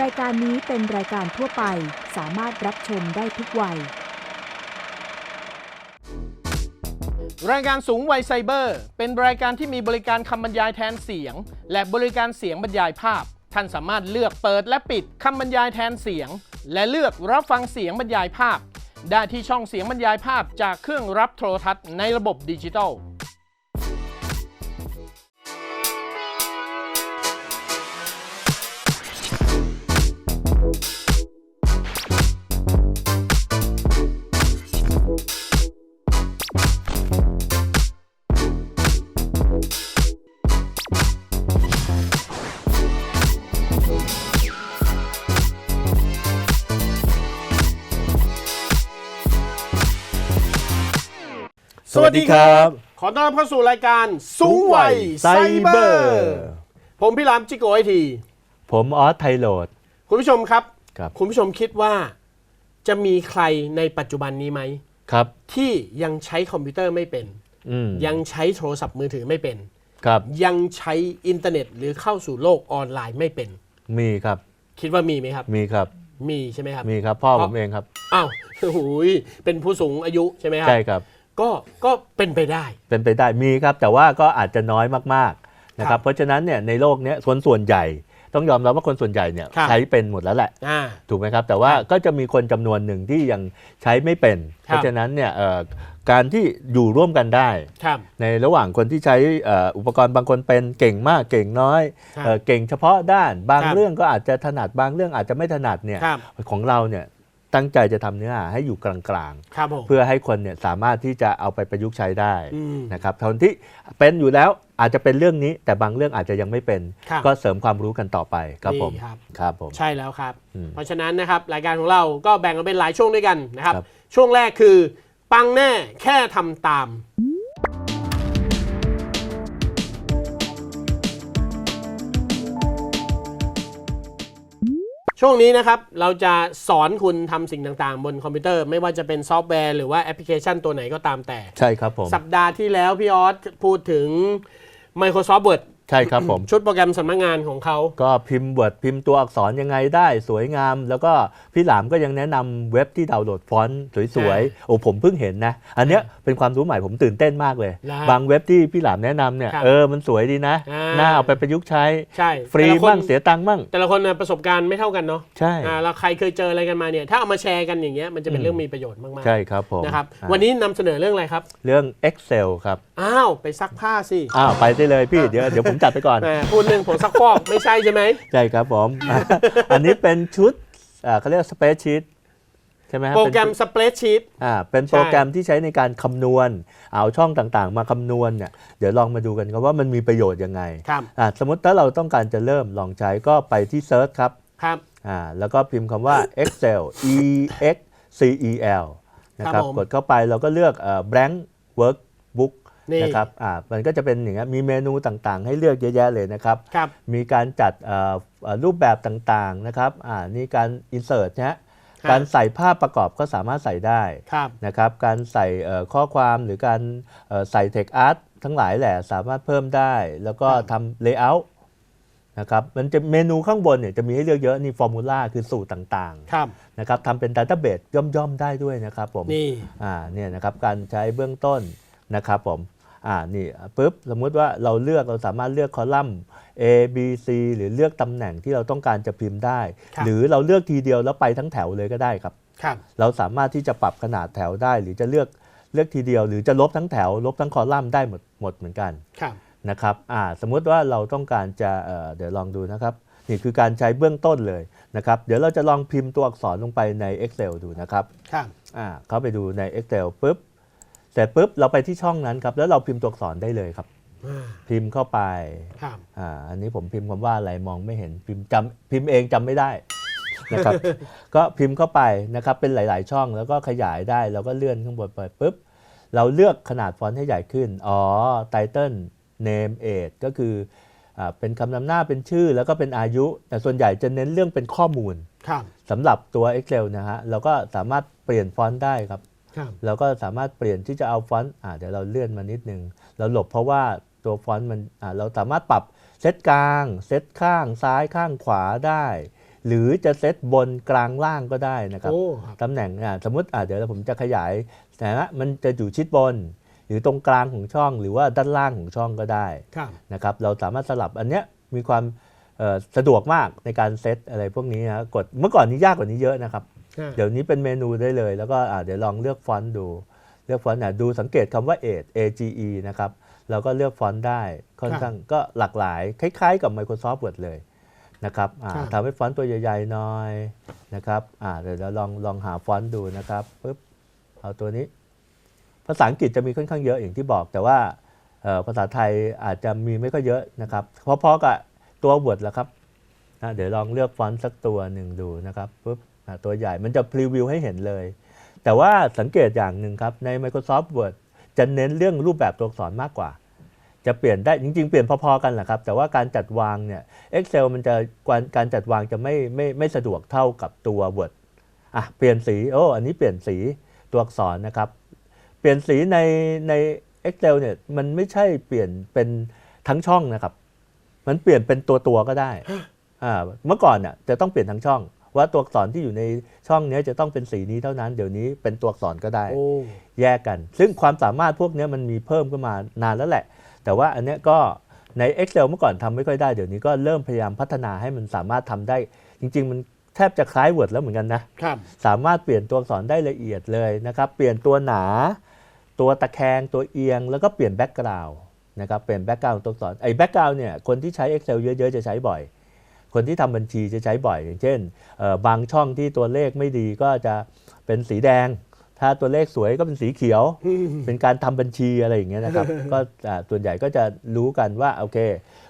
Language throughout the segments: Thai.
รายการนี้เป็นรายการทั่วไปสามารถรับชมได้ทุกวัย รายการสูงวัยไซเบอร์ เป็นรายการที่มีบริการคำบรรยายแทนเสียง และบริการเสียงบรรยายภาพ ท่านสามารถเลือกเปิดและปิดคำบรรยายแทนเสียง และเลือกรับฟังเสียงบรรยายภาพ ได้ที่ช่องเสียงบรรยายภาพจากเครื่องรับโทรทัศน์ในระบบดิจิตอล ดีครับ ขอต้อนรับเข้าสู่รายการสูงวัยไซเบอร์ ผมพี่รามจิโกไอที ผมออสไทโรด คุณผู้ชมครับ ครับ คุณผู้ชมคิดว่าจะมีใครในปัจจุบันนี้ไหม ครับที่ยังใช้คอมพิวเตอร์ไม่เป็น อืมยังใช้โทรศัพท์มือถือไม่เป็น ครับ ยังใช้อินเทอร์เน็ตหรือเข้าสู่โลกออนไลน์ไม่เป็น มีครับ คิดว่ามีไหมครับ มีครับ มีใช่ไหมครับ มีครับ พ่อเพผราะมเองครับ อ้าวโอ้โหยเป็นผู้สูงอายุใช่ไหมครับ ใช่ครับ ก็ก็เป็นไปได้ เป็นไปได้มีครับ แต่ว่าก็อาจจะน้อยมากๆนะคครัรับบเพราะฉะนั้นเนี่ยในโลกเนี้ยคนส่วนใหญ่ต้องยอมรับว่าคนส่วนใหญ่เนี่ยครับใช้เป็นหมดแล้วแหละอ่าถูกไหมครับแต่ว่าครับก็จะมีคนจำนวนหนึ่งที่ยังใช้ไม่เป็นครับเพราะฉะนั้นเนี่ยเอ่อการที่อยู่ร่วมกันได้ครับในระหว่างคนที่ใช้เอ่ออุปกรณ์บางคนเป็นเก่งมากเก่งน้อยครับเอ่อเก่งเฉพาะด้านบางครับเรื่องก็อาจจะถนัดบางเรื่องอาจจะไม่ถนัดเนี่ยครับของเราเนี่ย ตั้งใจจะทำเนื้อหาให้อยู่กลางครับผมๆเพื่อให้คนเนี่ยสามารถที่จะเอาไปประยุกต์ใช้ได้อืมนะครับคนที่เป็นอยู่แล้วอาจจะเป็นเรื่องนี้ แต่บางเรื่องอาจจะยังไม่เป็นครับก็เสริมความรู้กันต่อไปครับผมดีครับครับผมใช่แล้วครับอืมเพราะฉะนั้นนะครับรายการของเราก็แบ่งกันเป็นหลายช่วงด้วยกันนะครับครับช่วงแรกคือ ปังแน่แค่ทำตาม ช่วงนี้นะครับเราจะสอนคุณทำสิ่งต่างๆ บนคอมพิวเตอร์ ไม่ว่าจะเป็นซอฟต์แวร์หรือว่าแอปพลิเคชันตัวไหนก็ตามแต่ ใช่ครับผม สัปดาห์ที่แล้วพี่ออสพูดถึง Microsoft Word ใช่ครับผม ชุดโปรแกรมสำนักงานของเขา ก็พิมพ์บทพิมพ์ตัวอักษรยังไงได้สวยงาม แล้วก็พี่หลามก็ยังแนะนำเว็บที่ดาวน์โหลดฟอนต์สวยๆ โอ้ผมเพิ่งเห็นนะ อันเนี้ยเป็นความรู้ใหม่ผมตื่นเต้นมากเลยนะบางเว็บที่พี่หลามแนะนำเนี่ยครับเออมันสวยดีนะ อ่า น่าเอาไปประยุกต์ใช้ ใช่ฟรีแต่ละคนบ้างเสียตังค์บ้างแต่ละคนน่ะประสบการณ์ไม่เท่ากันเนาะใช่ อ่าแล้วใครเคยเจออะไรกันมาเนี่ยถ้าเอามาแชร์กันอย่างเงี้ยมันจะเป็นเรื่องมีประโยชน์มากใช่ครับผมๆนะครับอ่าวันนี้นำเสนอเรื่องอะไรครับเรื่อง Excel ครับ อ้าวไปซักผ้าสิ อ้าวไปได้เลยพี่ เดี๋ยวเดี๋ยวผมจัดไปก่อน แหมพูดเรื่องผงซักฟอกไม่ใช่ใช่ไหม ใช่ครับผม อันนี้เป็นชุดอ่าเขาเรียกสเปซชีตใช่ไหมฮะโปรแกรมเป็นสเปรดชีต อ่าเป็นโปรแกรมที่ใช้ในการคำนวณ เอาช่องต่างๆ มาคำนวณเนี่ยเดี๋ยวลองมาดูกันครับว่ามันมีประโยชน์ยังไงครับ อ่าสมมติถ้าเราต้องการจะเริ่มลองใช้ก็ไปที่ Search ครับ ครับ อ่าแล้วก็พิมพ์คำว่า Excel E X C E L นะคครัรับบผม กดเข้าไปเราก็เลือกเอ่อ blank workbook นี่นะครับอ่ามันก็จะเป็นอย่างเงี้ยมีเมนูต่างๆ ให้เลือกเยอะแยะเลยนะครับครับ มีการจัดเอ่อเอ่อรูปแบบต่างๆนะครับอ่านี่การ insert นะฮะครับ การใส่ภาพประกอบก็สามารถใส่ได้ครับ นะครับการใส่เอ่อข้อความหรือการเอ่อใส่ text art ทั้งหลายแหละสามารถเพิ่มได้ แล้วก็ครับ ทำ layout นะครับมันจะเมนูข้างบนเนี่ยจะมีให้เลือกเยอะนี่ฟอร์มูลาคือสูตรต่างครับๆนะครับทำเป็น database ย่อม ๆ ได้ด้วยนะครับผมนี่ อ่าเนี่ยนะครับการใช้เบื้องต้นนะครับผม อ่านี่ปุ๊บสมมุติว่าเราเลือกเราสามารถเลือกคอลัมน์ A B C หรือเลือกตำแหน่งที่เราต้องการจะพิมพ์ได้ครับหรือเราเลือกทีเดียวแล้วไปทั้งแถวเลยก็ได้ครับครับเราสามารถที่จะปรับขนาดแถวได้ หรือจะเลือกเลือกทีเดียว หรือจะลบทั้งแถว ลบทั้งคอลัมน์ได้หมดหมดเหมือนกันครับนะครับอ่าสมมุติว่าเราต้องการจะเอ่อเดี๋ยวลองดูนะครับนี่คือการใช้เบื้องต้นเลยนะครับ เดี๋ยวเราจะลองพิมพ์ตัวอักษรลงไปใน Excel ดูนะครับครับอ่าเข้าไปดูใน Excel ปุ๊บ เสร็จปุ๊บเราไปที่ช่องนั้นครับ แล้วเราพิมพ์ตัวอักษรได้เลยครับ อ่าพิมพ์เข้าไปครับอ่าอันนี้ผมพิมพ์คำว่าอะไรมองไม่เห็นพิมพ์จำพิมพ์เองจำไม่ได้นะครับ ก็พิมพ์เข้าไปนะครับเป็นหลาย ๆ ช่องแล้วก็ขยายได้แล้วก็เลื่อนข้างบนไปปุ๊บเราเลือกขนาดฟอนต์ให้ใหญ่ขึ้น อ๋อ Title Name Age ก็คืออ่าเป็นคำนำหน้าเป็นชื่อแล้วก็เป็นอายุ แต่ส่วนใหญ่จะเน้นเรื่องเป็นข้อมูล ครับ สำหรับตัว Excel นะฮะเราก็สามารถเปลี่ยนฟอนต์ได้ครับครับ เราก็สามารถเปลี่ยนที่จะเอาฟอนต์อ่าเดี๋ยวเราเลื่อนมานิดนึง เราหลบเพราะว่าตัวฟอนต์มันอ่าเราสามารถปรับเซตกลาง เซตข้างซ้ายข้างขวาได้ หรือจะเซตบนกลางล่างก็ได้นะครับโอ้ครับตำแหน่งอะสมมติอะเดี๋ยวผมจะขยายแต่ว่ามันจะอยู่ชิดบน หรือตรงกลางของช่อง หรือว่าด้านล่างของช่องก็ได้ครับนะครับเราสามารถสลับอันเนี้ยมีความเอ่อสะดวกมากในการเซตอะไรพวกนี้นะกดเมื่อก่อนนี้ยากกว่านี้เยอะนะครับ เดี๋ยวนี้เป็นเมนูได้เลย แล้วก็อะเดี๋ยวลองเลือกฟอนต์ดู เลือกฟอนต์อะดูสังเกตคำว่า age age นะครับเราก็เลือกฟอนต์ได้ค่อนข้างก็หลากหลาย คล้ายๆกับ Microsoft Word เลยนะครับอะครับทำให้ฟอนต์ตัวใหญ่ๆหน่อยนะครับอะเดี๋ยวเราลองลองหาฟอนต์ดูนะครับปุ๊บเอาตัวนี้ ภาษาอังกฤษจะมีค่อนข้างเยอะอย่างที่บอก แต่ว่าเอ่อภาษาไทยอาจจะมีไม่ค่อยเยอะนะครับเพราะๆกับตัว Word แหละครับนะเดี๋ยวลองเลือกฟอนต์สักตัวหนึ่งดูนะครับปุ๊บอะ ตัวใหญ่มันจะพรีวิวให้เห็นเลย แต่ว่าสังเกตอย่างหนึ่งครับ ใน Microsoft Word จะเน้นเรื่องรูปแบบตัวอักษรมากกว่า จะเปลี่ยนได้จริง ๆ เปลี่ยนพอๆกันแหละครับ แต่ว่าการจัดวางเนี่ย Excel มันจะการการจัดวางจะไม่ไม่ไม่สะดวกเท่ากับตัว Word อะเปลี่ยนสีโอ้อันนี้เปลี่ยนสีตัวอักษรนะครับ เปลี่ยนสีในใน Excel เนี่ยมันไม่ใช่เปลี่ยนเป็นทั้งช่องนะครับ มันเปลี่ยนเป็นตัวตัวๆก็ได้อ่าเมื่อก่อนเนี่ยจะต้องเปลี่ยนทั้งช่อง ว่าตัวอักษรที่อยู่ในช่องเนี้ยจะต้องเป็นสีนี้เท่านั้น เดี๋ยวนี้เป็นตัวอักษรก็ได้โอ้แยกกัน ซึ่งความสามารถพวกเนี้ยมันมีเพิ่มขึ้นมานานแล้วแหละ แต่ว่าอันเนี้ยก็ใน Excel เมื่อก่อนทำไม่ค่อยได้ เดี๋ยวนี้ก็เริ่มพยายามพัฒนาให้มันสามารถทำได้ จริง ๆ มันแทบจะคล้าย Word แล้วเหมือนกันนะครับสามารถเปลี่ยนตัวอักษรได้ละเอียดเลยนะครับ เปลี่ยนตัวหนา ตัวตะแคง ตัวเอียง แล้วก็เปลี่ยนแบ็กกราวด์นะครับ เปลี่ยนแบ็กกราวด์ตัวอักษร ไอ้แบ็กกราวด์เนี่ย คนที่ใช้ Excel เยอะ ๆ จะใช้บ่อย คนที่ทำบัญชีจะใช้บ่อย อย่างเช่นเอ่อบางช่องที่ตัวเลขไม่ดีก็จะเป็นสีแดง ถ้าตัวเลขสวยก็เป็นสีเขียว เป็นการทำบัญชีอะไรอย่างเงี้ยนะครับ ก็อ่าส่วนใหญ่ก็จะรู้กันว่าโอเค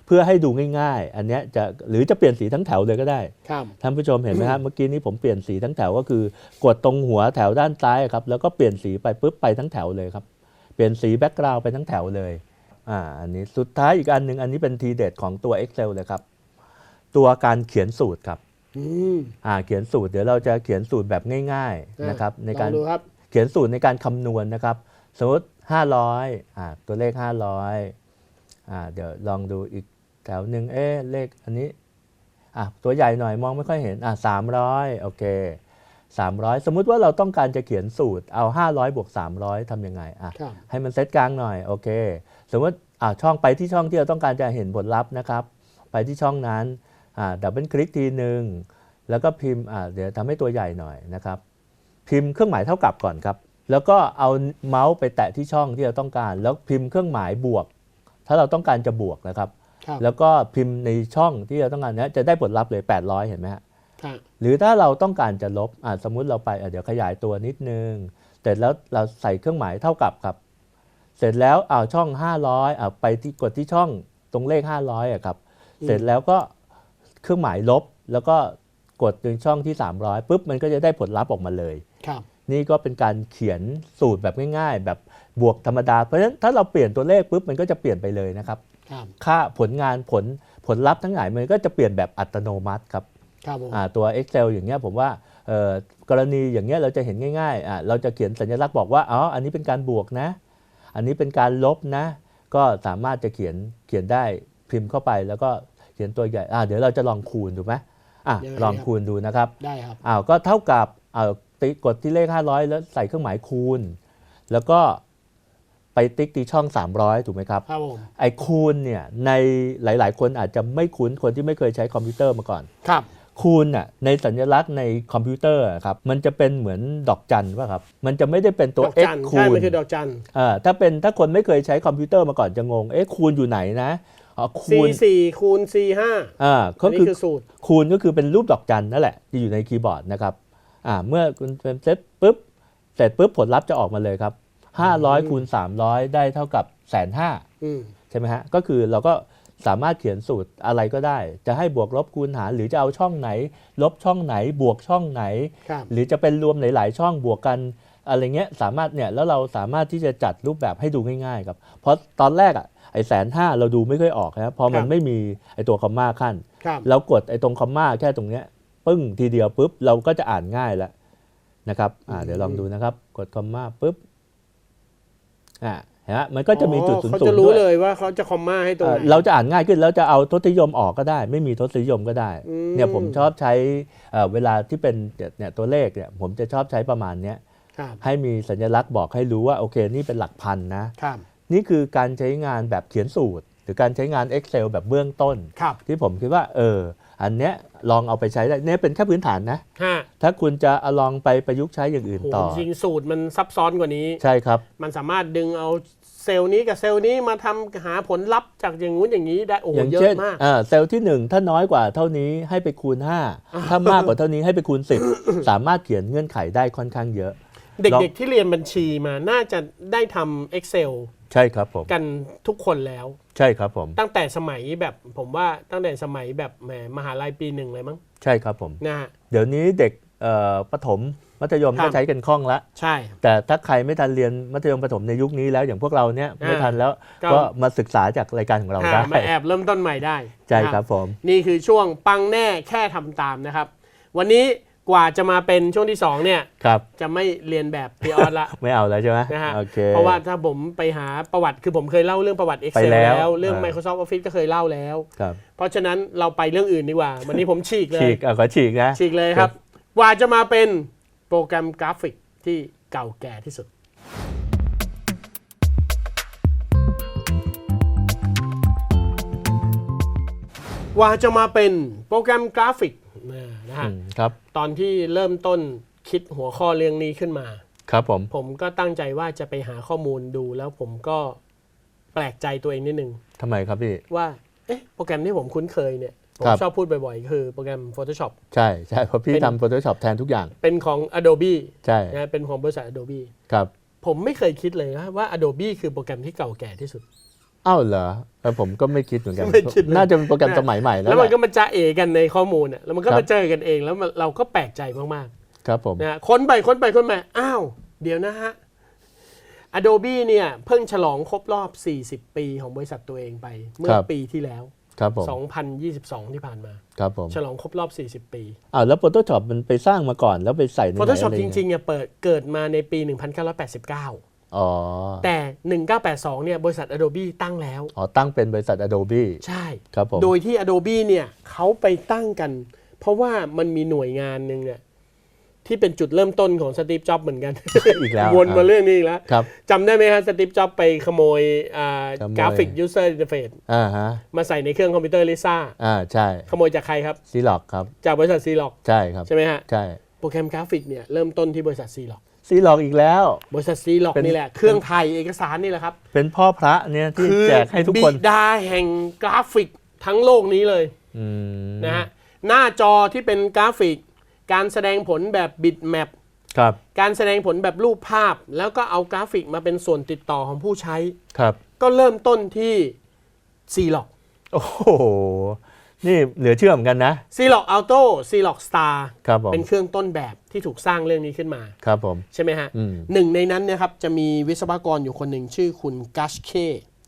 เพื่อให้ดูง่าย ๆ อันเนี้ยจะหรือจะเปลี่ยนสีทั้งแถวเลยก็ได้ครับท่านผู้ชมเห็นไหมครับเมื่อกี้นี้ผมเปลี่ยนสีทั้งแถวก็คือกดตรงหัวแถวด้านซ้ายครับแล้วก็เปลี่ยนสีไปปุ๊บไปทั้งแถวเลยครับเปลี่ยนสีแบ็กกราวด์ไปทั้งแถวเลยอ่าอันนี้สุดท้ายอีกอันหนึ่งอันนี้เป็นทีเด็ดของตัว Excel เลยครับ ตัวการเขียนสูตรครับอืมอ่าเขียนสูตรเดี๋ยวเราจะเขียนสูตรแบบง่าย ๆนะครับ ในการลองดูครับ เขียนสูตรในการคำนวณนะครับ สมมติ 500อ่าตัวเลข 500อ่าเดี๋ยวลองดูอีกแถวหนึ่งเอ๊ะเลขอันนี้อะตัวใหญ่หน่อยมองไม่ค่อยเห็นอะ300โอเค300 สมมุติว่าเราต้องการจะเขียนสูตรเอา 500บวก300ทำยังไงอะครับ ให้มันเซตกลางหน่อยโอเค สมมติอ่าช่องไปที่ช่องที่เราต้องการจะเห็นผลลัพธ์นะครับ ไปที่ช่องนั้นอ่า ดับเบิลคลิกทีหนึ่งแล้วก็พิมพ์อ่าเดี๋ยวทำให้ตัวใหญ่หน่อยนะครับ พิมพ์เครื่องหมายเท่ากับก่อนครับ แล้วก็เอาเมาส์ไปแตะที่ช่องที่เราต้องการ แล้วพิมพ์เครื่องหมายบวก ถ้าเราต้องการจะบวกนะครับครับแล้วก็พิมพ์ในช่องที่เราต้องการเนี้ยจะได้ผลลัพธ์เลย 800 เห็นไหมฮะครับหรือถ้าเราต้องการจะลบอ่าสมมุติเราไปอะเดี๋ยวขยายตัวนิดนึงเสร็จแล้วเราใส่เครื่องหมายเท่ากับครับ เสร็จแล้วเอาช่อง 500อ่าไปที่กดที่ช่องตรงเลข 500อะครับ เสร็จแล้วก็ เครื่องหมายลบ แล้วก็กดในช่องที่ 300ปุ๊บมันก็จะได้ผลลัพธ์ออกมาเลยครับนี่ก็เป็นการเขียนสูตรแบบง่ายๆ แบบบวกธรรมดา เพราะฉะนั้นถ้าเราเปลี่ยนตัวเลขปุ๊บมันก็จะเปลี่ยนไปเลยนะครับ ครับค่าผลงานผลผลลัพธ์ทั้งหลายมันก็จะเปลี่ยนแบบอัตโนมัติครับครับผมอ่าตัว Excel อย่างเงี้ยผมว่าเอ่อกรณีอย่างเงี้ยเราจะเห็นง่ายๆอ่าเราจะเขียนสัญลักษณ์บอกว่าอ๋ออันนี้เป็นการบวกนะ อันนี้เป็นการลบนะ ก็สามารถจะเขียนเขียนได้พิมพ์เข้าไปแล้วก็ เขียนตัวใหญ่อ่าเดี๋ยวเราจะลองคูณดูไหมอะลองคูณดูนะครับได้ครับ อ้าวก็เท่ากับอ้าวติ๊กกดที่เลข 500 แล้วใส่เครื่องหมายคูณ แล้วก็ไปติ๊กที่ช่อง 300 ถูกไหมครับ ครับผมไอ้คูณเนี่ยในหลาย ๆ คนอาจจะไม่คุ้นคนที่ไม่เคยใช้คอมพิวเตอร์มาก่อน ครับ คูณน่ะในสัญลักษณ์ในคอมพิวเตอร์อะครับมันจะเป็นเหมือนดอกจันป่ะครับมันจะไม่ได้เป็นตัว ดอก x จันคูใช่ณมันคือดอกจัน อ่าถ้าเป็นถ้าคนไม่เคยใช้คอมพิวเตอร์มาก่อนจะงงเอ๊ะคูณอยู่ไหนนะอ๋อ คู C ณสี่คูณ C ห้าอ่าอัก็นนี้คือคือสูตรคูณก็คือเป็นรูปดอกจันนั่นแหละที่อยู่ในคีย์บอร์ดนะครับอ่าเมื่อคุณเป็นเซตปุ๊บเสร็จปุ๊บผลลัพธ์จะออกมาเลยครับ 500คูณ300 ได้เท่ากับแสนห้าอืมใช่ไหมฮะก็คือเราก็สามารถเขียนสูตรอะไรก็ได้ จะให้บวกลบคูณหาร หรือจะเอาช่องไหน ลบช่องไหนบวกช่องไหนครับหรือจะเป็นรวมหลายๆช่องบวกกัน อะไรเงี้ยสามารถเนี่ยแล้วเราสามารถที่จะจัดรูปแบบให้ดูง่ายๆครับเพราะตอนแรกอะไอ้แสนห้าเราดูไม่ค่อยออกนะพอมันไม่มีไอ้ตัวคอมมาขั้นครับเรากดไอ้ตรงคอมมาแค่ตรงเนี้ยปึ้งทีเดียวปุ๊บเราก็จะอ่านง่ายแล้วนะครับอ่าเดี๋ยวลองดูนะครับ กดคอมมาปุ๊บอ่านะฮะมันก็จะมีจุดศูนย์เขาศูนจะย์รู้ด้วยเลยว่าเขาจะคอมมาให้ตัวเอ่อไหนเราจะอ่านง่ายขึ้นแล้วจะเอาทศนิยมออกก็ได้ ไม่มีทศนิยมก็ได้อืมเนี่ยผมชอบใช้เอ่อเวลาที่เป็นเนี่ยตัวเลขเนี่ยผมจะชอบใช้ประมาณเนี้ยครับ ให้มีสัญลักษณ์บอกให้รู้ว่าโอเคนี่เป็นหลักพันนะครับนี่คือการใช้งานแบบเขียนสูตร หรือการใช้งาน Excel แบบเบื้องต้นครับที่ผมคิดว่าเอออันเนี้ยลองเอาไปใช้ได้เนี่ยเป็นแค่พื้นฐานนะฮะถ้าคุณจะเอาลองไปประยุกต์ใช้อย่างอื่นโหต่อจริงๆสูตรมันซับซ้อนกว่านี้ใช่ครับ มันสามารถดึงเอาเซลล์นี้กับเซลล์นี้มาทำหาผลลัพธ์จากอย่างงู้นอย่างนี้ได้โอ้โหอย่างเยเช่นอะมากอ่าเซลล์ที่ 1 ถ้าน้อยกว่าเท่านี้ให้ไปคูณ 5 ถ้ามากกว่าเท่านี้ให้ไปคูณ 10 สามารถเขียนเงื่อนไขได้ค่อนข้างเยอะ เด็กๆที่เรียนบัญชีมาน่าจะได้ทำ Excel ใช่ครับผมกันทุกคนแล้ว ใช่ครับผม ตั้งแต่สมัยแบบผมว่าตั้งแต่สมัยแบบแหมมหาลัยปีหนึ่งเลยมั้งใช่ครับผมนะฮะเดี๋ยวนี้เด็กเอ่อประถมมัธยมครัก็บใช้กันคล่องละใช่ แต่ถ้าใครไม่ทันเรียนมัธยมประถมในยุคนี้แล้วอย่างพวกเราเนี่ยอ่าไม่ทันแล้วก็ก็มาศึกษาจากรายการของเราอ่าได้มาแอบเริ่มต้นใหม่ได้ใช่นะครับผม นี่คือช่วงปังแน่แค่ทำตามนะครับ วันนี้ กว่าจะมาเป็นช่วงที่ 2 เนี่ย ครับ จะไม่เรียนแบบพี่ออสละ ไม่เอาแล้วใช่ไหมนะฮะโอเค เพราะว่าถ้าผมไปหาประวัติคือผมเคยเล่าเรื่องประวัติไป Excel แล้วแล้วเรื่อง อ่า Microsoft Office ก็เคยเล่าแล้ว ครับเพราะฉะนั้นเราไปเรื่องอื่นดีกว่า วันนี้ผมฉีกเลฉียกอะขอฉีกนะ ฉีกเลยครับ กว่าจะมาเป็นโปรแกรมกราฟิกที่เก่าแก่ที่สุด กว่าจะมาเป็นโปรแกรมกราฟิก นะฮะอืมครับ ตอนที่เริ่มต้นคิดหัวข้อเรื่องนี้ขึ้นมา ครับผม ผมก็ตั้งใจว่าจะไปหาข้อมูลดูแล้วผมก็แปลกใจตัวเองนิดนึงทำไมครับพี่ ว่า เอ๊ะ โปรแกรมที่ผมคุ้นเคยเนี่ย ผมครับชอบพูดบ่อยๆ คือโปรแกรม Photoshop ใช่ใช่เพราะพี่เป็นทำ Photoshop แทนทุกอย่าง เป็นของ Adobe ใช่นะเป็นของบริษัท Adobe ครับ ผมไม่เคยคิดเลยนะว่า Adobe คือโปรแกรมที่เก่าแก่ที่สุด อ้าวเหรอเออผมก็ไม่คิดเหมือนกันไม่คิดเลย น่าจะเป็นโปรแกรมสมัยใหม่แล้วแล้วมันแหก็ละมาจ้าเอกันในข้อมูลน่ะแล้วมันก็ครับมาเจอกันเองแล้วมันเราก็แปลกใจมากครับผม ๆนะฮะค้นไปค้นไปค้นมาอ้าวเดี๋ยวนะฮะ Adobe เนี่ยเพิ่งฉลองครบรอบ 40 ปีของบริษัทตัวเองไป เมื่อปีที่แล้ว ครับผม2022 ที่ผ่านมา ครับผมฉลองครบรอบ 40 ปี อ้าวแล้ว Photoshop มันไปสร้างมาก่อนแล้วไปใส่ในไหน Photoshop อะไจริงๆเนี่ยเปิดเกิดมาในปี 1989 อ๋อ แต่ 1982 เนี่ยบริษัท Adobe ตั้งแล้ว อ๋อ ตั้งเป็นบริษัท Adobe ใช่ครับผมโดยที่ Adobe เนี่ยเขาไปตั้งกัน เพราะว่ามันมีหน่วยงานหนึ่งเนี่ยที่เป็นจุดเริ่มต้นของสตีฟจ็อบเหมือนกัน อีกแล้ว วนมาเรื่องนี้อีกแล้วครับจำได้ไหมฮะสตีฟจ็อบไปขโมยอ่าขโมยกราฟิกยูเซอร์อินเทอร์เฟซอ่าฮะมาใส่ในเครื่องคอมพิวเตอร์ลิซ่าอ่าใช่ ขโมยจากใครครับซีล็อกครับ จากบริษัทซีล็อกใช่ครับ ใช่ไหมฮะ ใช่ โปรแกรมกราฟิกเนี่ยเริ่มต้นที่บริษัทซีล็อก ซีล็อกอีกแล้ว บริษัทซีล็อกเป็นนี่แหละ เครื่องถ่ายเอกสารนี่แหละครับ เป็นพ่อพระเนี่ยที่คือแจกให้ทุกคนบิดาแห่งกราฟิกทั้งโลกนี้เลยอืมนะฮะหน้าจอที่เป็นกราฟิก การแสดงผลแบบบิตแมปครับการแสดงผลแบบรูปภาพ แล้วก็เอากราฟิกมาเป็นส่วนติดต่อของผู้ใช้ครับ ก็เริ่มต้นที่ c l o c โอ้โห นี่เหลือเชื่อเหมือนกันนะ c l o c Auto c l o c Star ครับผมเป็นเครื่องต้นแบบที่ถูกสร้างเรื่องนี้ขึ้นมา ครับผม ใช่ไหมฮะอืม หนึ่งในนั้นเนะครับจะมีวิศวกรอยู่คนหนึ่งชื่อคุณกัชเค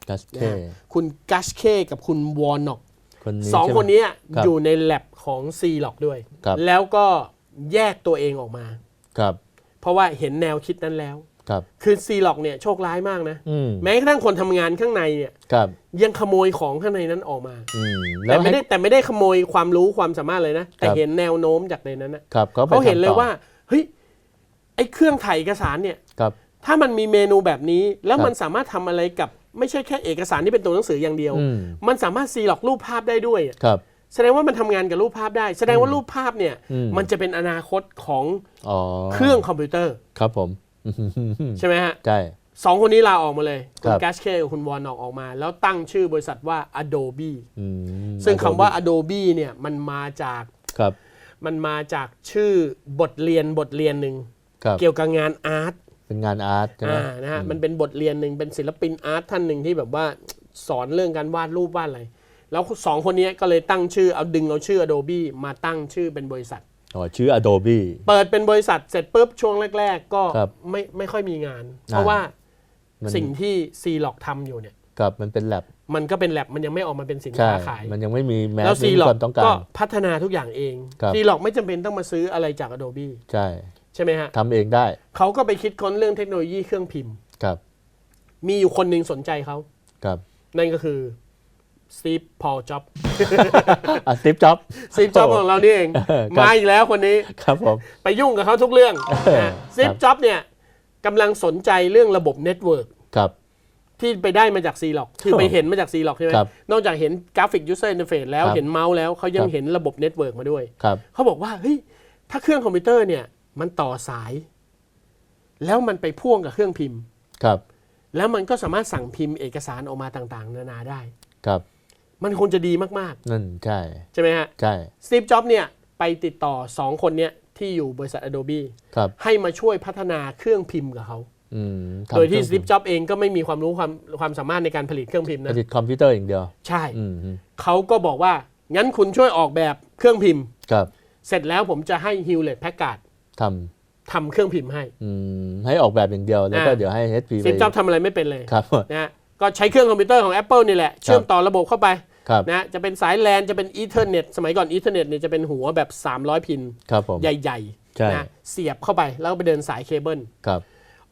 กัสเคนะฮะคุณกัชเคกับคุณวอร์น็อกคนนี้สองใช่ไหม คนนี้ครับอยู่ในแลบของ c l o c ด้วย ครับ แล้วก็แยกตัวเองออกมา ครับ เพราะว่าเห็นแนวคิดนั้นแล้ว ครับ คือ c l o c เนี่ยโชคร้ายมากนะ อืม แม้กระทั่งคนทำงานข้างในเนี่ย ครับยังขโมยของข้างในนั้นออกมา อืมแต่ไม่ให้ได้แต่ไม่ได้ขโมยความรู้ความสามารถเลยนะ แต่ครับเห็นแนวโน้มจากในนั้นนะ ครับเขาไปเขาเห็นเลยทำต่อว่าเฮ้ยไอ้เครื่องถ่ายเอกสารเนี่ย ครับ ถ้ามันมีเมนูแบบนี้ แล้วครับมันสามารถทำอะไรกับไม่ใช่แค่เอกสารที่เป็นตัวหนังสืออย่างเดียว อืม มันสามารถซีล็อกรูปภาพได้ด้วยอะครับ แสดงว่ามันทำงานกับรูปภาพได้ แสดงว่ารูปภาพเนี่ย อืม มันจะเป็นอนาคตของอ๋อเครื่องคอมพิวเตอร์ ครับผม ใช่ไหมฮะใช่สองคนนี้ลาออกมาเลย คุณครับแกชเคกับคุณวอนออกออกมา แล้วตั้งชื่อบริษัทว่า Adobe อืมซึ่งคำว่า Adobe เนี่ยมันมาจากครับมันมาจากชื่อบทเรียนบทเรียนหนึ่งครับเกี่ยวกับงานอาร์ตเป็นงานอาร์ตใช่ไหมอ่านะฮะมันเป็นบทเรียนหนึ่งเป็นศิลปินอาร์ตท่านหนึ่งที่แบบว่าสอนเรื่องการวาดรูปวาดอะไร แล้วสองคนนี้ก็เลยตั้งชื่อเอาดึงเอาชื่อ Adobe มาตั้งชื่อเป็นบริษัท อ๋อชื่อ Adobe เปิดเป็นบริษัทเสร็จปุ๊บช่วงแรก ๆ ก็ครับไม่ไม่ค่อยมีงานอ่าเพราะว่ามัน สิ่งที่ซีล็อกทำอยู่เนี่ยครับมันเป็นแลบมันก็เป็นแลบมันยังไม่ออกมาเป็นสินใช่ค้าขาย มันยังไม่มีแมสแล้วซีที่ล็อคกนต้องกาก็ร พัฒนาทุกอย่างเองครับ ซีล็อกไม่จำเป็นต้องมาซื้ออะไรจาก Adobe ใช่ใช่ไหมฮะทำเองได้เขาก็ไปคิดค้นเรื่องเทคโนโลยีเครื่องพิมพ์ ครับมีอยู่คนหนึ่งสนใจเขา ครับนั่นก็คือ สตีฟพอลจ็อบอะสติปจ็อบสตีฟจ็อบของเรานี่เองเออครับมาอีกแล้วคนนี้ครับผมไปยุ่งกับเขาทุกเรื่องเออนะสตีฟจ็อบเนี่ยกำลังสนใจเรื่องระบบเน็ตเวิร์กครับที่ไปได้มาจากซีล็อกคือครับไปเห็นมาจากซีล็อกใช่ไหมครับนอกจากเห็นกราฟิกยูเซอร์อินเทอร์เฟซแล้วครับเห็นเมาส์แล้วเขายัคงรับเห็นระบบเน็ตเวิร์กมาด้วยครับเขาบอกว่าเฮ้ยถ้าเครื่องคอมพิวเตอร์เนี่ยมันต่อสาย แล้วมันไปพ่วงกับเครื่องพิมพ์ครับ แล้วมันก็สามารถสั่งพิมพ์เอกสารออกมาต่างๆ นานาได้ครับ มันคงจะดีมากนั่นใช่ ๆ ใช่ไหมฮะใช่สตีฟจ็อบเนี่ยไปติดต่อ 2 คนเนี่ยที่อยู่บริษัท Adobe ครับ ให้มาช่วยพัฒนาเครื่องพิมพ์กับเขา อืมทำโดยที่เคสรื่องตีฟจ็อบเองก็ไม่มีความรู้ความความสามารถในการผลิตเครื่องพิมพ์ผนะ ลิตคอมพิวเตอร์อย่างเดียว ใช่ อืมฮึเขาก็บอกว่า งั้นคุณช่วยออกแบบเครื่องพิมพ์ ครับเสร็จแล้วผมจะให้ Hewlett Packard ททำเครื่องพิมพ์ให้ำอืมให้ออกแบบอย่างเดียวแล้วก็อ่าเดี๋ยวให้ HP สตีฟจ็อบทำอะไรไม่เป็นเลยครับ นะฮะ ก็ใช้เครื่องคอมพิวเตอร์ของ Apple นี่แหละ เชื่อมต่อระบบเข้าไปครับนะจะเป็นสายแลนจะเป็นอีเทอร์เน็ตสมัยก่อนอีเทอร์เน็ตเนี่ยจะเป็นหัวแบบ 300 พินครับผมใหญ่ใช่ๆนะเสียบเข้าไปแล้วก็ไปเดินสายเคเบิลครับ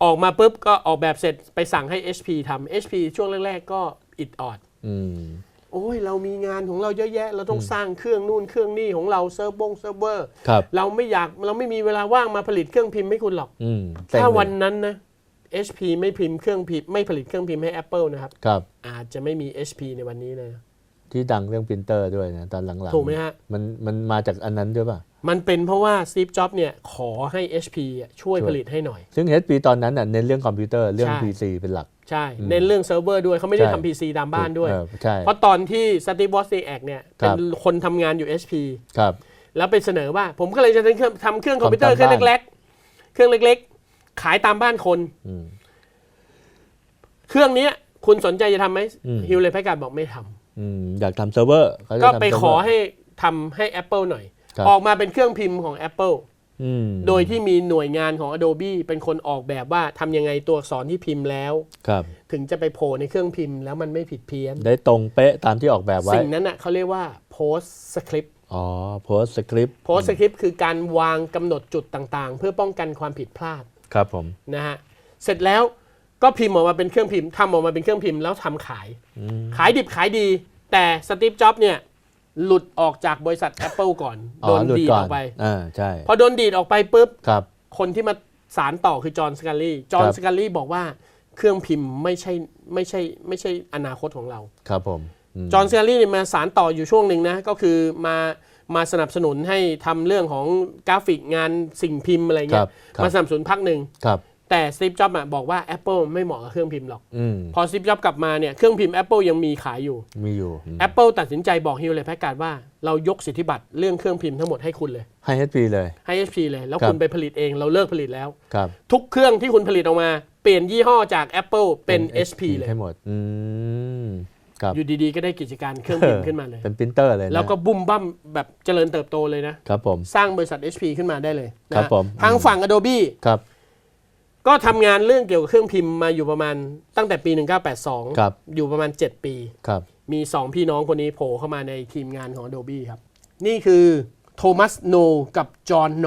ออกมาปุ๊บก็ออกแบบเสร็จไปสั่งให้ HP ทำ HP ช่วงแรกๆก็อิดออดอืมโอ้ยเรามีงานของเราเยอะแยะ เราต้องสร้างเครื่องนู่นเครื่องนี่ของเราเซิร์ฟบงเซิร์ฟเวอร์ครับเราไม่อยากเราไม่มีเวลาว่างมาผลิตเครื่องพิมพ์ให้คุณหรอกอืมเต็มถ้าเลยวันนั้นนะ HP ไม่พิมพ์เครื่องพิมพ์ไม่ผลิตเครื่องพิมพ์ให้ Apple นะครับ ครับ อาจจะไม่มี HP ในวันนี้เลย ที่ดังเรื่องปรินเตอร์ด้วยนะตอนหลังๆถูกไหมฮะ มันมันมาจากอันนั้นด้วยป่ะ มันเป็นเพราะว่า Steve Jobs เนี่ยขอให้ HP อะช่วยช่วยผลิตให้หน่อย ซึ่ง HP ตอนนั้นน่ะเน้นเรื่องคอมพิวเตอร์เรื่อง ใช่ PC เป็นหลัก ใช่ เน้นเรื่องเซิร์ฟเวอร์ด้วยเขาไม่ได้ใช่ ทำ PC ตามบ้านด้วย เออใช่ เพราะตอนที่สตีฟวอสซีแอกเนี่ยครัเป็นบคนทำงานอยู่ HP ครับ แล้วไปเสนอว่าผมก็เลยจะทำเครื่องทำเครื่องคอมพิวเตอร์ทำเครื่องตามบ้านเล็กๆเครื่องเล็กๆ ขายตามบ้านคน อืม เครื่องเนี้ย คุณสนใจจะทำไหมอืม ฮิวเลยพการบอกไม่ทำอืมอยากทำเซิร์ฟเวอร์เขาจะก็ทำไปเซิร์ฟขเวอร์ ให้ทำให้ Apple หน่อย ครับ ออกมาเป็นเครื่องพิมพ์ของ Apple อืมโดยที่มีหน่วยงานของ Adobe เป็นคนออกแบบว่าทำยังไงตัวอักษรที่พิมพ์แล้ว ครับ ถึงจะไปโผล่ในเครื่องพิมพ์แล้วมันไม่ผิดเพี้ยน ได้ตรงเป๊ะตามที่ออกแบบไว้ สิ่งนั้นน่ะเขาเรียกว่า post script อ๋อโพสสคริปต์ post script คือการวางกำหนดจุดต่างๆ เพื่อป้องกันความผิดพลาด ครับผมนะฮะเสร็จแล้วก็พิมพ์ออกมาเป็นเครื่องพิมพ์ทำออกมาเป็นเครื่องพิมพ์แล้วทำขายขายดิบขายดี แต่สตีฟจ็อบเนี่ยหลุดออกจากบริษัท Apple ก่อนอ๋โดอนหลุดดีดก่ออนอกไป อ่าใช่พอโดนดีดออกไปปุ๊บ ครับ คนที่มาสารต่อคือจอห์นสกาลีจอห์นครับ สกาลีบอกว่าเครื่องพิมพ์ไม่ใช่ไม่ใช่ไม่ใช่อนาคตของเรา ครับผมอืมจอห์นสกาลีเนี่ยมาสารต่ออยู่ช่วงหนึ่งนะ ก็คือมา มาสนับสนุนให้ทำเรื่องของกราฟิกงานสิ่งพิมพ์อะไรคเงี้รัยบครับมาสนับสนุนพักหนึ่งครับแต่สตีฟจ็อบส์บอกว่า Apple ไม่เหมาะกับเครื่องพิมพ์หรอกอืมพอสตีฟจ็อบส์กลับมาเนี่ยเครื่องพิมพ์ Apple ยังมีขายอยู่มีอยู่อืม Apple ตัดสินใจบอกฮิวเลยแพคการ์ดว่าเรายกสิทธิบัตรเรื่องเครื่องพิมพ์ทั้งหมดให้คุณเลย ให้ HP เลยให้ HP เลย แล้วครับคุณไปผลิตเองเราเลิกผลิตแล้วครับทุกเครื่องที่คุณผลิตออกมา เปลี่ยนยี่ห้อจาก Apple เป็น HP เลยให้หมดอืม ครับ อยู่ดีๆ ก็ได้กิจการเครื่องพิมพ์ขึ้นมาเลย เป็นปรินเตอร์เลยนะแล้วก็บุ้มบั้มแบบเจริญเติบโตเลยนะ ครับผม สร้างบริษัท HP ขึ้นมาได้เลยนะครับ ผม ทางฝั่ง Adobe ครับ ก็ทำงานเรื่องเกี่ยวกับเครื่องพิมพ์มาอยู่ประมาณตั้งแต่ปีครับ1982อยู่ประมาณ 7 ปี ครับ มี 2 พี่น้องคนนี้โผล่เข้ามาในทีมงานของ Adobe ครับ นี่คือ โทมัสโนกับจอห์นโน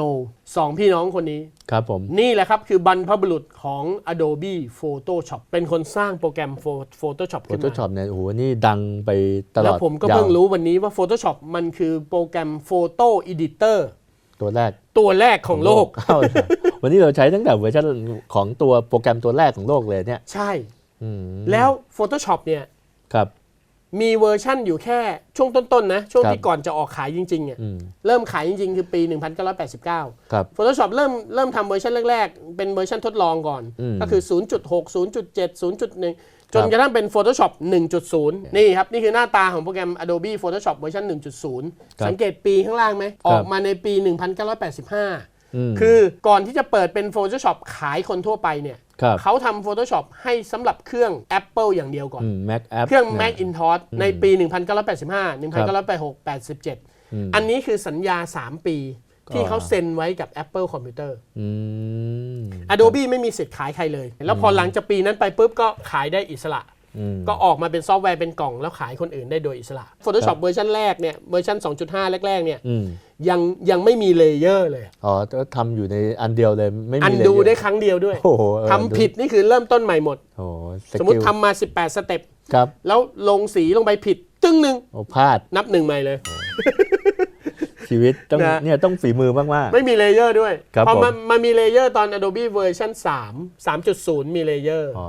สองพี่น้องคนนี้ ครับผม นี่แหละครับคือบรรพบุรุษของ Adobe Photoshop เป็นคนสร้างโปรแกรม Pho- Photoshop ขึ้นมา Photoshop เนี่ยโอ้โหนี่ดังไปตลแล้วอดผมก็ยาวเพิ่งรู้วันนี้ว่า Photoshop มันคือโปรแกรม Photo Editor ตัวแรกตัวแรกของโลก อ้าววันนี้เราใช้ตั้งแต่เวอร์ชันของตัวโปรแกรมตัวแรกของโลกเลยเนี่ย ใช่ อืมแล้ว Photoshop เนี่ย ครับ มีเวอร์ชั่นอยู่แค่ช่วงต้นๆนะ ช่วงครับที่ก่อนจะออกขายจริงๆอะอืมเริ่มขายจริงๆ คือปี 1989 ครับ Photoshop เริ่มเริ่มทำเวอร์ชันแรกๆ เป็นเวอร์ชันทดลองก่อนอืมก็คือ 0.6 0.7 0.1 จนกระทั่งเป็น Photoshop 1.0 นี่ครับ นี่คือหน้าตาของโปรแกรม Adobe Photoshop เวอร์ชัน1.0 สังเกตปีข้างล่างไหม ออกมาในปี 1985อืม คือก่อนที่จะเปิดเป็น Photoshop ขายคนทั่วไปเนี่ยครับเขาทำ Photoshop ให้สำหรับเครื่อง Apple อย่างเดียวก่อนอืม Mac App เครื่องนี่ย Macintosh ในปี 1985 1986 87 อันนี้คือสัญญา 3 ปีที่เขาเซ็นไว้กับ Apple Computer อืม Adobe ไม่มีสิทธิ์ขายใครเลย แล้วพอหลังจากปีนั้นไปปุ๊บก็ขายได้อิสระอืม ก็ออกมาเป็นซอฟต์แวร์เป็นกล่องแล้วขายคนอื่นได้โดยอิสระ Photoshop เวอร์ชันแรกเนี่ยเวอร์ชัน2.5 แรก ๆ เนี่ยอืมยังยังไม่มีเลเยอร์เลย อ๋อก็ทำอยู่ในอันเดียวเลยไม่มีอันเลยดูได้ครั้งเดียวด้วยโอ้โหเออทำผิดนี่คือเริ่มต้นใหม่หมดโอ้โหสมมติกิลทำมา 18 สเต็ปครับแล้วลงสีลงไปผิดตึ้งหนึ่งโอ้พลาดนับหนึ่งใหม่เลย ชีวิตต้องนะ เนี่ยต้องฝีมือมาก ไม่มีเลเยอร์ด้วยครับพอผมมันมันมีเลเยอร์ตอน Adobe เวอร์ชัน3 3.0 มีเลเยอร์ๆอ๋อ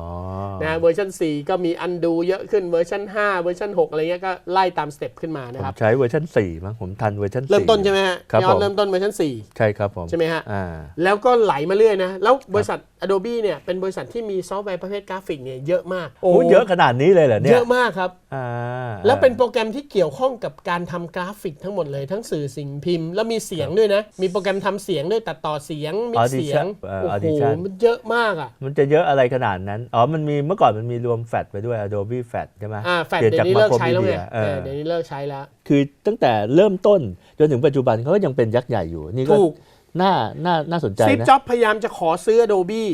นะเวอร์ชัน4ก็มี undo เยอะขึ้นเวอร์ชัน5เวอร์ชัน6อะไรเงี้ยก็ไล่ตามสเต็ปขึ้นมาผนะมครับ ใช้เวอร์ชัน4มั้งผมทันเวอร์ชัน4 เริ่มต้นใช่ไหมฮะครับพี่ออผสมเริ่มต้นเวอร์ชันใช่ครับผม4ใช่ไหมฮะ อ่า แล้วก็ไหลมาเรื่อยนะ แล้วบริษัท Adobe เนี่ยเป็นบริษัทที่มีซอฟต์แวร์ประเภทกราฟิกเนี่ยเยอะมากโอ้เยอะขนาดนี้เลยเหรอเนี่เยยอะมากครับอ่าแล้วเป็นโปรแกรมที่เกี่ยวข้องกับการทำกราฟิกทั้งหมดเลยทั้งสื่อสิ่งพิมพ์ แล้วมีเสียงด้วยนะ มีโปรแกรมทำเสียงด้วยตัดต่อเสียงมิกซ์เสียง Audition เอ่อโอ้โห Audition มันเยอะมากอะมันจะเยอะอะไรขนาดนั้นอ๋อมันมีเมื่อก่อนมันมีรวมแฟลชไปด้วย Adobe Flash ใช่ไหมอ่าแฟลชปลี่ยเดี๋ยวนี้เลิกใช้แล้วไง Macromedia เอเอออเดี๋ยวนี้เลิกใช้แล้วคือตั้งแต่เริ่มต้นจนถึงปัจจุบันเขาก็ยังเป็นยักษ์ใหญ่อยู่นี่ก็ถูก น่าน่าน่าสนใจซีฟนะจ็อบพยายามจะขอซื้อ Adobe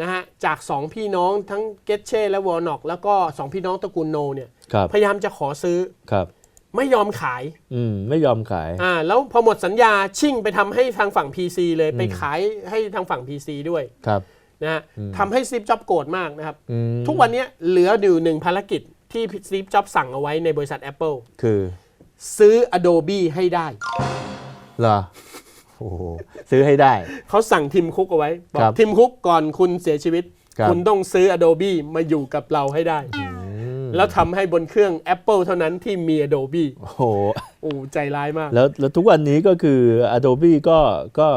นะฮะจาก 2 พี่น้องทั้งเก t เช่และวอร์น็อกแล้วก็ 2 พี่น้องตระกูลโนเนี่ยครับ พยายามจะขอซื้อครับ ไม่ยอมขายอืม ไม่ยอมขาย อ่าแล้วพอหมดสัญญาชิ่งไปทำให้ทางฝั่ง PC เลยไปขายให้ทางฝั่ง PC ด้วยครับ นะฮะทำให้ซีฟจ็อบโกรธมากนะครับ อืม ทุกวันนี้เหลืออยู่หนึ่งภารกิจที่ซีฟจ็อบสั่งเอาไว้ในบริษัท Apple คือซื้อ Adobe ให้ได้ เหรอโอ้โหซื้อให้ได้ เขาสั่งทิมคุกเอาไว้ บอครักบทิมคุกก่อนคุณเสียชีวิตครับคุณต้องซื้อ Adobe มาอยู่กับเราให้ได้ แล้วทำให้บนเครื่อง Apple เท่านั้นที่มี Adobe โอ้โหโอ้ใจร้ายมาก แล้วแล้วทุกวันนี้ก็คือ Adobe ก็ก็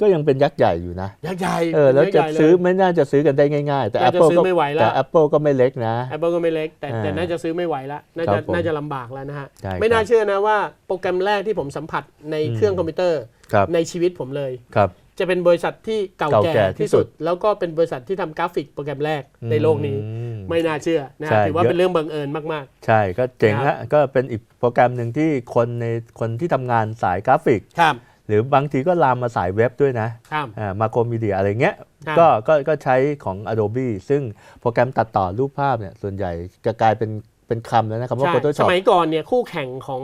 ก็ยังเป็นยักษ์ใหญ่อยู่นะยักษ์ใหญ่เออแล้วจะยักษ์ใหญ่เยซื้อไม่น่าจะซื้อกันได้ง่ายๆ แต่น่าจะ Apple ซื้อก็ไม่ไหวแล้วแต่ Apple ก็ไม่เล็กนะ Apple ก็ไม่เล็ก แต่อ่าแต่น่าจะซื้อไม่ไหวแล้วน่าครัจะบผมน่าจะลำบากแล้วนะฮะใช่ครับไม่น่าเชื่อนะว่าโปรแกรมแรกที่ผมสัมผัสในเครื่องคอมพิวเตอร์ครับในชีวิตผมเลยครับจะเป็นบริษัทที่เก่าเก่าแก่แก่ที่ที่สุสุดดแล้วก็เป็นบริษัทที่ทำกราฟิกโปรแกรมแรกในโลกนี้อืมไม่น่าเชื่อนะใช่ฮะถือว่าเยอะเป็นเรื่องบังเอิญมากใช่ก็เจ๋งครัฮะบก็เป็นอีกโปรแกรมหนึ่งที่คนในคนที่ทำงานสายกราฟิกๆครับ หรือบางทีก็ลามมาสายเว็บด้วยนะครับอ่ามาโครมีเดียอะไรเงี้ยครับก็ก็ก็ใช้ของ Adobe ซึ่งโปรแกรมตัดต่อรูปภาพเนี่ยส่วนใหญ่จะกลายเป็นเป็นคำแล้วนะครับว่าใช่ส Photoshop มัยก่อนเนี่ยคู่แข่งของ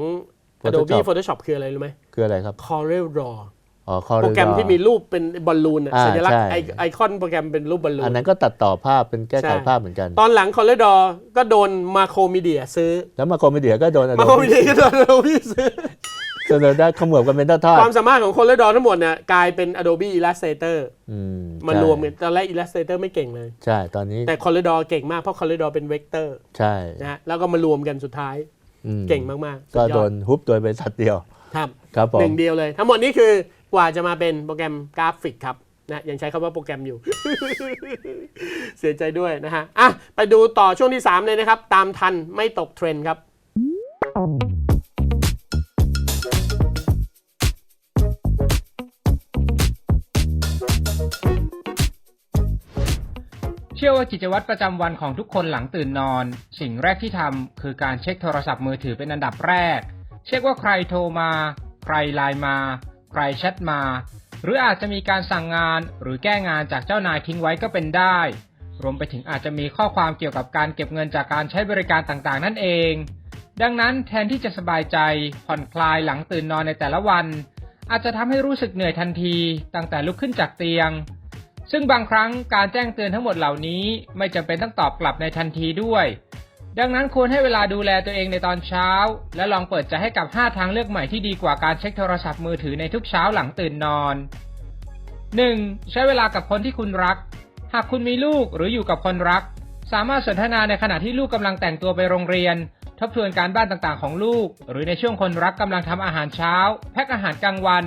Adobe Photoshop Photoshop คืออะไรรู้ไหมคืออะไรครับ Corel Draw อ๋อโปรแกรมที่มีรูปเป็นบอลลูนอะอ่าสัญลักษใช่ณ์ไอไอคอนโปรแกรมเป็นรูปบอลลูอันนนั้นก็ตัดต่อภาพเป็นแก้ไขใช่ภาพเหมือนกัน ตอนหลัง Corel Draw ก็โดนมาโครมีเดียซื้อ แล้วมาโครมีเดียก็โดนมาโคร Adobe มีเดียก็โดน Adobe ซื้อ จนเราได้ขมวบกันเป็นทอดความสามารถของ Corel Draw ทั้งหมดเนี่ยกลายเป็น Adobe Illustrator ๆอืมมารใช่วมกันตอนแรก Illustrator ไม่เก่งเลย ใช่ตอนนี้แต่ Corel Draw เก่งมากเพราะ Corel Draw เป็นเวกเตอร์ใช่นะฮะแล้วก็มารวมกันสุดท้ายอืมเก่งมากๆก็สุยอโดนฮุบโดยบริษัทเดียวครับครับผมหนึ่งเดียวเลย ทั้งหมดนี้คือกว่าจะมาเป็นโปรแกรมกราฟิกครับนะยังใช้คำว่าโปรแกรมอยู่ เสียใจด้วยนะฮะอะไปดูต่อช่วงที่ 3 เลยนะครับ ตามทันไม่ตกเทรนด์ครับ ชื่อว่ากิจวัตรประจำวันของทุกคนหลังตื่นนอน สิ่งแรกที่ทำคือการเช็คโทรศัพท์มือถือเป็นอันดับแรก เช็คว่าใครโทรมา ใครไลน์มา ใครแชทมา หรืออาจจะมีการสั่งงานหรือแก้งานจากเจ้านายทิ้งไว้ก็เป็นได้ รวมไปถึงอาจจะมีข้อความเกี่ยวกับการเก็บเงินจากการใช้บริการต่างๆ นั่นเอง ดังนั้นแทนที่จะสบายใจผ่อนคลายหลังตื่นนอนในแต่ละวัน อาจจะทำให้รู้สึกเหนื่อยทันที ตั้งแต่ลุกขึ้นจากเตียง ซึ่งบางครั้งการแจ้งเตือนทั้งหมดเหล่านี้ไม่จำเป็นต้องตอบกลับในทันทีด้วย ดังนั้นควรให้เวลาดูแลตัวเองในตอนเช้า และลองเปิดใจให้กับ 5 ทางเลือกใหม่ที่ดีกว่าการเช็คโทรศัพท์มือถือในทุกเช้าหลังตื่นนอน 1. ใช้เวลากับคนที่คุณรัก หากคุณมีลูกหรืออยู่กับคนรัก สามารถสนทนาในขณะที่ลูกกำลังแต่งตัวไปโรงเรียน ทบทวนการบ้านต่างๆ ของลูก หรือในช่วงคนรักกำลังทำอาหารเช้า แพ็คอาหารกลางวัน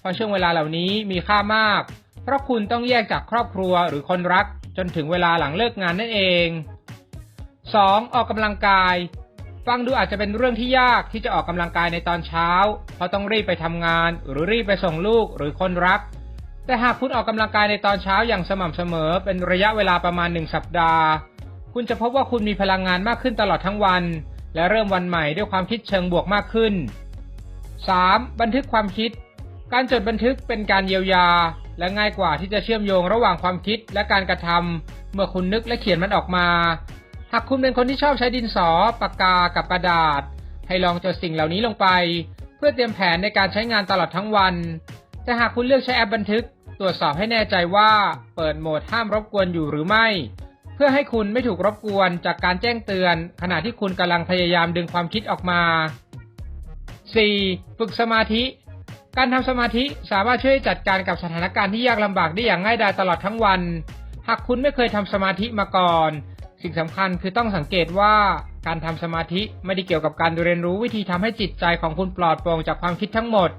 เพราะช่วงเวลาเหล่านี้มีค่ามาก เพราะคุณต้องแยกจากครอบครัวหรือคนรักจนถึงเวลาหลังเลิกงานนั่นเอง 2. ออกกำลังกาย ฟังดูอาจจะเป็นเรื่องที่ยากที่จะออกกำลังกายในตอนเช้า เพราะต้องรีบไปทำงาน หรือรีบไปส่งลูกหรือคนรัก แต่หากคุณออกกำลังกายในตอนเช้าอย่างสม่ำเสมอ เป็นระยะเวลาประมาณหนึ่งสัปดาห์ คุณจะพบว่าคุณมีพลังงานมากขึ้นตลอดทั้งวัน และเริ่มวันใหม่ด้วยความคิดเชิงบวกมากขึ้น 3. บันทึกความคิด การจดบันทึกเป็นการเยียวยา และง่ายกว่าที่จะเชื่อมโยงระหว่างความคิดและการกระทำเมื่อคุณนึกและเขียนมันออกมา หากคุณเป็นคนที่ชอบใช้ดินสอ ปากกา กับกระดาษ ให้ลองจดสิ่งเหล่านี้ลงไป เพื่อเตรียมแผนในการใช้งานตลอดทั้งวัน แต่หากคุณเลือกใช้แอปบันทึก ตรวจสอบให้แน่ใจว่าเปิดโหมดห้ามรบกวนอยู่หรือไม่ เพื่อให้คุณไม่ถูกรบกวนจากการแจ้งเตือน ขณะที่คุณกำลังพยายามดึงความคิดออกมา 4. ฝึกสมาธิ การทำสมาธิสามารถช่วยจัดการกับสถานการณ์ที่ยากลำบากได้อย่างง่ายดายตลอดทั้งวัน หากคุณไม่เคยทำสมาธิมาก่อน สิ่งสำคัญคือต้องสังเกตว่าการทำสมาธิไม่ได้เกี่ยวกับการเรียนรู้วิธีทำให้จิตใจของคุณปลอดโปร่งจากความคิดทั้งหมด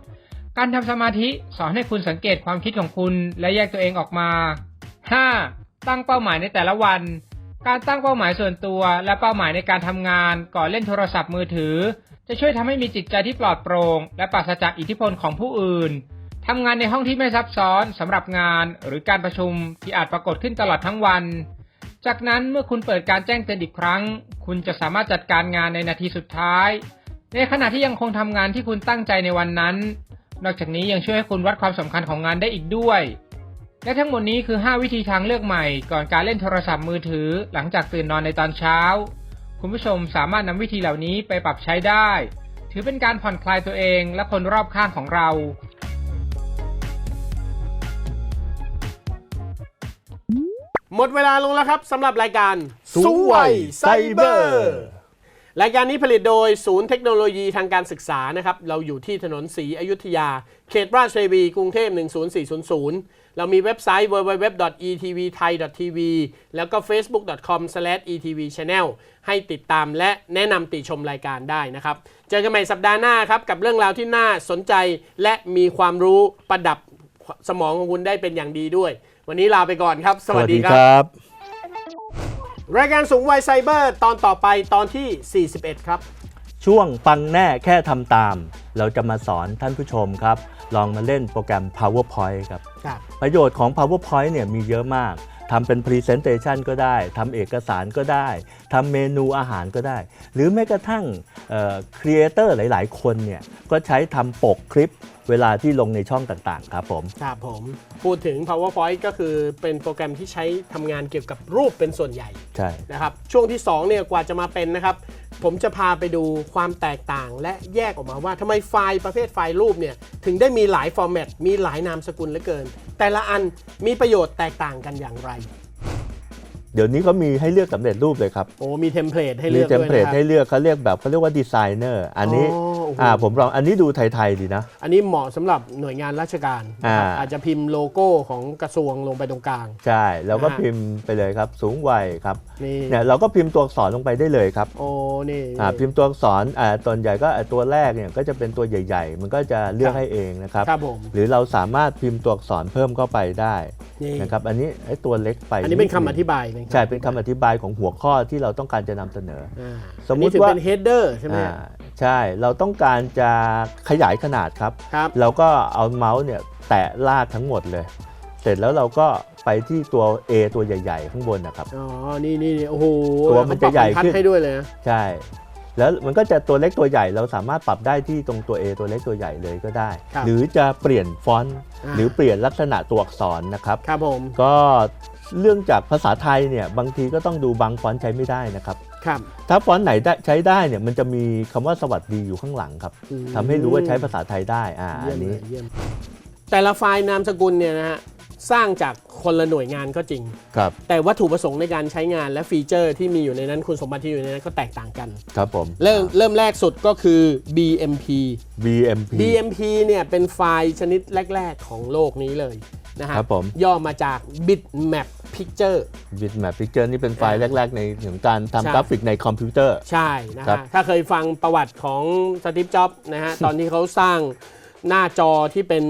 การทำสมาธิสอนให้คุณสังเกตความคิดของคุณและแยกตัวเองออกมา 5. ตั้งเป้าหมายในแต่ละวัน การตั้งเป้าหมายส่วนตัว และเป้าหมายในการทำงานก่อนเล่นโทรศัพท์มือถือ จะช่วยทำให้มีจิตใจที่ปลอดโปร่งและปราศจากอิทธิพลของผู้อื่นทำงานในห้องที่ไม่ซับซ้อนสำหรับงานหรือการประชุมที่อาจปรากฏขึ้นตลอดทั้งวัน จากนั้นเมื่อคุณเปิดการแจ้งเตือนอีกครั้ง คุณจะสามารถจัดการงานในนาทีสุดท้าย ในขณะที่ยังคงทำงานที่คุณตั้งใจในวันนั้น นอกจากนี้ยังช่วยให้คุณวัดความสำคัญของงานได้อีกด้วย และทั้งหมดนี้คือ 5 วิธีทางเลือกใหม่ก่อนการเล่นโทรศัพท์มือถือ หลังจากตื่นนอนในตอนเช้า คุณผู้ชมสามารถนำวิธีเหล่านี้ไปปรับใช้ได้ ถือเป็นการผ่อนคลายตัวเองและคนรอบข้างของเรา หมดเวลาลงแล้วครับสำหรับรายการสูงวัยไซเบอร์ รายการนี้ผลิตโดยศูนย์เทคโนโลยีทางการศึกษานะครับ เราอยู่ที่ถนนศรีอยุธยา เขตราชเทวี กรุงเทพ 10400 เรามีเว็บไซต์ www.etvthai.tv แล้วก็ facebook.com/etvchannel ให้ติดตามและแนะนำติชมรายการได้นะครับ เจอกันใหม่สัปดาห์หน้าครับ กับเรื่องราวที่น่าสนใจและมีความรู้ประดับสมองของคุณได้เป็นอย่างดีด้วย วันนี้ลาไปก่อนครับ สวัสดีครับบ รายการสูงวัยไซเบอร์ตอนต่อไปตอนที่ 41 ครับ ช่วงฟังแน่แค่ทำตาม เราจะมาสอนท่านผู้ชมครับ ลองมาเล่นโปรแกรม PowerPoint ครับ ครับ ประโยชน์ของ PowerPoint เนี่ยมีเยอะมากทำเป็น Presentation ก็ได้ทำเอกสารก็ได้ทำเมนูอาหารก็ได้ หรือแม้กระทั่งครีเอเตอร์หลาย ๆ คนเนี่ยก็ใช้ทำปกคลิป เวลาที่ลงในช่องต่างๆ ครับผม ครับผมพูดถึง PowerPoint ก็คือเป็นโปรแกรมที่ใช้ทำงานเกี่ยวกับรูปเป็นส่วนใหญ่ใช่ นะครับช่วงที่2เนี่ยกว่าจะมาเป็นนะครับ ผมจะพาไปดูความแตกต่างและแยกออกมาว่าทำไมไฟล์ประเภทไฟล์รูปเนี่ยถึงได้มีหลายฟอร์แมตมีหลายนามสกุลเหลือเกิน แต่ละอันมีประโยชน์แตกต่างกันอย่างไร เดี๋ยวนี้ก็มีให้เลือกสำเร็จรูปเลยครับ โอ้มีเทมเพลตให้มีเลือกเทมด้วยเพลตนะครับ ให้เลือกเขาเรียกแบบเขาเรียกว่าดีไซเนอร์อันนี้อ๋อ โอ้โหอ่าผมลองอันนี้ดูไทยๆดีนะ อันนี้เหมาะสำหรับหน่วยงานราชการนะครับอ่า อาจจะพิมพ์โลโก้ของกระทรวงลงไปตรงกลาง ใช่แล้วก็นะฮะ พิมพ์ไปเลยครับ สูงวัยครับนี่ เนี่ยเราก็พิมพ์ตัวอักษรลงไปได้เลยครับโอ้ นี่อ่าพิมพ์ตัวอักษรอ่าตอนใหญ่ก็อ่าตัวแรกเนี่ยก็จะเป็นตัวใหญ่ ๆ มันก็จะเลือกให้เองนะครับ ครับผมหรือเราสามารถพิมพ์ตัวอักษรเพิ่มเข้าไปได้นี่นะครับอันนี้ไอ้ตัวเล็กไปอันนี้เป็นคำอธิบายนะรับใช่เป็นคำอธิบายของหัวข้อที่เราต้องการจะนำเสนอ อ่าสมมุติอันนี้ถือว่า เป็น header ใช่ไหมอ่า ใช่ เราต้องการจะขยายขนาดครับ ครับเราก็เอาเมาส์เนี่ยแตะลากทั้งหมดเลย เสร็จแล้วเราก็ไปที่ตัว A ตัวใหญ่ ๆ ข้างบนนะครับ อ๋อนี่นี่นี่โอ้โหตัวมันจะใหญ่เขาปรับบรรทัดขึ้นให้ด้วยเลยนะใช่ แล้วมันก็จะตัวเล็กตัวใหญ่เราสามารถปรับได้ที่ตรงตัว A ตัวเล็กตัวใหญ่เลยก็ได้ ครับหรือจะเปลี่ยนฟอนต์อ่าหรือเปลี่ยนลักษณะตัวอักษรนะครับ ครับผมก็เรื่องจากภาษาไทยเนี่ยบางทีก็ต้องดูบางฟอนต์ใช้ไม่ได้นะครับ ครับถ้าฟอนต์ไหนได้ใช้ได้เนี่ยมันจะมีคำว่าสวัสดีอยู่ข้างหลังครับอืมทำให้รู้ว่าใช้ภาษาไทยได้อ่าเยี่ยอัมนเลนี้ยเยี่ยมแต่ละไฟล์นามสกุลเนี่ยนะฮะสร้างจากคนละหน่วยงานก็จริงครับแต่วัตถุประสงค์ในการใช้งานและฟีเจอร์ที่มีอยู่ในนั้นคุณสมบัติที่อยู่ในนั้นก็แตกต่างกัน ครับผม เริ่มเริ่มแรกสุดก็คือ BMP BMP BMP เนี่ยเป็นไฟล์ชนิดแรก ๆ ของโลกนี้เลยนะฮะครับผมย่อมาจาก Bitmap Picture Bitmap Picture นี่เป็นไฟล์แรก ๆ ในของการใช่ ทำกราฟิกในคอมพิวเตอร์ ใช่นะครัฮะบ ถ้าเคยฟังประวัติของสตีฟจ็อบนะฮะ ตอนที่เขาสร้างหน้าจอที่เป็น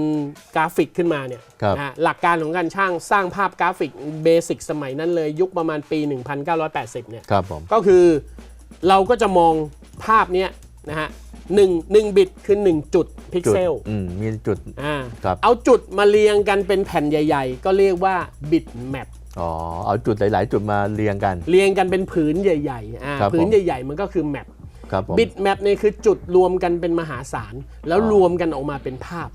กราฟิกขึ้นมาเนี่ยครับ นะฮะหลักการของการช่างสร้างภาพกราฟิกเบสิกสมัยนั้นเลยยุคประมาณปี 1980 เนี่ย ครับผม ก็คือเราก็จะมองภาพเนี้ยนะฮะหนึ่งหนึ่งบิตคือ 1 จุดพิกจุดเซลอืมมีจุด อ่าครับ เอาจุดมาเรียงกันเป็นแผ่นใหญ่ ๆ ก็เรียกว่าบิตแมป อ๋อ เอาจุดหลาย ๆ จุดมาเรียงกัน เรียงกันเป็นผืนใหญ่ๆอ่าครับผม ผืนใหญ่ ๆ มันก็คือแมปครับผม บิตแมปเนี่ยคือจุดรวมกันเป็นมหาศาล แล้วรวมกันออกมาเป็นภาพ